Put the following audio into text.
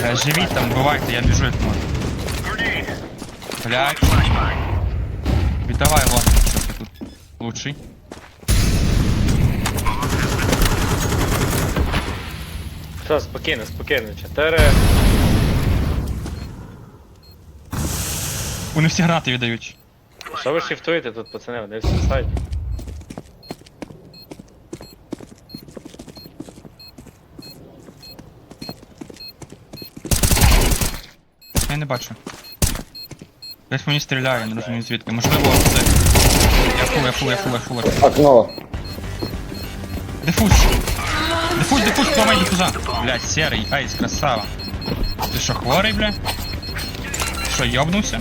Бля, живіть там, бувайте, я біжу як можу. Блядь. Віддавай ладно, що ти тут лучший. Все, спокійно, спокійно. Чотири. Вони всі гранати віддають. Що ви шифтуєте тут, пацани? Вони всі сайті. Я не бачу. Десь мені стріляє, я не розумію звідки. Можливо, це. Я фул, я фул, я фул, я фул. Окно. Дефуз! Дефуз, дефуз, пламай дефуза! Блять, серий, айс, красава. Ти що, хворий, бля? Що, йобнувся?